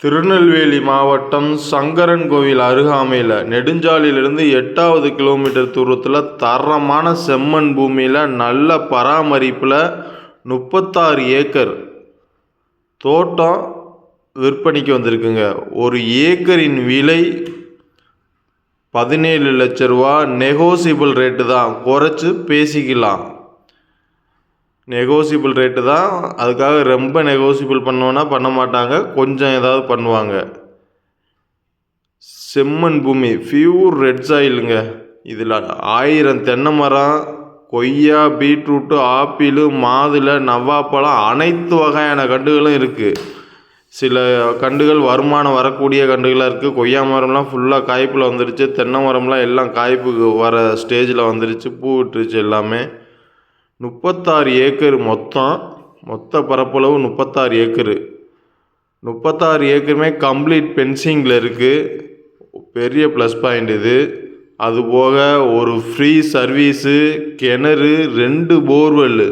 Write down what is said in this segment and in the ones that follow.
திருநெல்வேலி மாவட்டம் சங்கரன் கோவில் அருகாமையில் நெடுஞ்சாலையிலிருந்து எட்டாவது கிலோமீட்டர் தூரத்தில் தரமான செம்மண் பூமியில் நல்ல பராமரிப்பில் முப்பத்தாறு ஏக்கர் தோட்டம் விற்பனைக்கு வந்திருக்குங்க. ஒரு ஏக்கரின் விலை பதினேழு லட்ச ரூபா. நெகோசியபிள் ரேட்டு தான். குறைச்சி பேசிக்கலாம். நெகோசியபிள் ரேட்டு தான். அதுக்காக ரொம்ப நெகோசியபிள் பண்ணோன்னா பண்ண மாட்டாங்க. கொஞ்சம் ஏதாவது பண்ணுவாங்க. செம்மண் பூமி பியூர் ரெட் சாயிலுங்க இதில் ஆயிரம் தென்னை மரம் கொய்யா பீட்ரூட்டு ஆப்பிள் மாதுளை நவ்வாப்பழம் அனைத்து வகையான கண்டுகளும் இருக்குது சில கண்டுகள் வருமானம் வரக்கூடிய கண்டுகளாக இருக்குது கொய்யா மரம்லாம் ஃபுல்லாக காய்ப்பில் வந்துருச்சு. தென்னை மரம்லாம் எல்லாம் காய்ப்புக்கு வர ஸ்டேஜில் வந்துருச்சு. பூ விட்டுருச்சு எல்லாமே. முப்பத்தாறு ஏக்கர் மொத்தம் மொத்த பரப்பளவு முப்பத்தாறு ஏக்கரு. முப்பத்தாறு ஏக்கருமே கம்ப்ளீட் பென்சிங்கில் இருக்குது பெரிய ப்ளஸ் பாயிண்ட் இது. அதுபோக ஒரு ஃப்ரீ சர்வீஸு கிணறு ரெண்டு போர்வெல்லு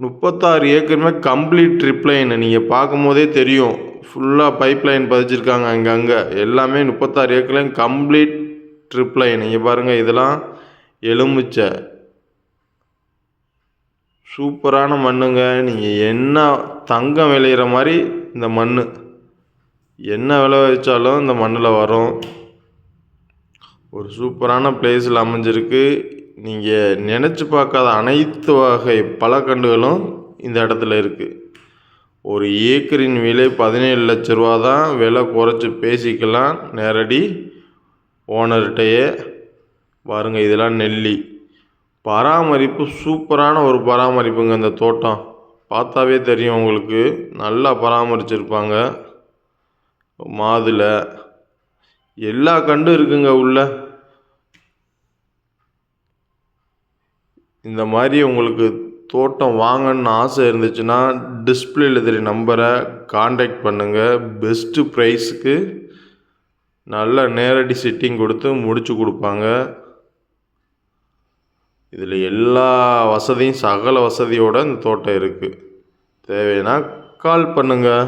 முப்பத்தாறு ஏக்கருமே கம்ப்ளீட் ட்ரிப்லைன் நீங்கள் பார்க்கும் போதே தெரியும். ஃபுல்லாக பைப் லைன் பதிச்சிருக்காங்க அங்கங்கே எல்லாமே முப்பத்தாறு ஏக்கர்லையும் கம்ப்ளீட் ட்ரிப்லைன் நீங்கள் இங்கே பாருங்கள் இதெல்லாம் எலுமிச்சை. சூப்பரான மண்ணுங்க. நீங்கள் என்ன தங்கம் விளையிற மாதிரி இந்த மண் என்ன விளை வச்சாலும் இந்த மண்ணில் வரும். ஒரு சூப்பரான பிளேஸில் அமைஞ்சிருக்கு. நீங்கள் நினச்சி பார்க்காத அனைத்து வகை பழக்கண்டுகளும் இந்த இடத்துல இருக்குது ஒரு ஏக்கரின் விலை பதினேழு லட்ச ரூபா தான் விலை குறைச்சி பேசிக்கலாம். நேரடி ஓனர்கிட்டயே பாருங்கள் இதெல்லாம் நெல்லி. பராமரிப்பு சூப்பரான ஒரு பராமரிப்புங்க இந்த தோட்டம். பார்த்தாவே தெரியும் உங்களுக்கு. நல்லா பராமரிச்சிருப்பாங்க. மாதுளை. எல்லா கண்டும் இருக்குங்க உள்ள. இந்த மாதிரி உங்களுக்கு தோட்டம் வாங்கணும்னு ஆசை இருந்துச்சுன்னா டிஸ்பிளேயில் தெரிய நம்பரை காண்டாக்ட் பண்ணுங்கள் பெஸ்ட்டு ப்ரைஸுக்கு நல்ல நேரடி செட்டிங் கொடுத்து முடிச்சு கொடுப்பாங்க. இதில் எல்லா வசதியும் சகல வசதியோட இந்த தோட்டம் இருக்குது தேவைன்னா கால் பண்ணுங்கள்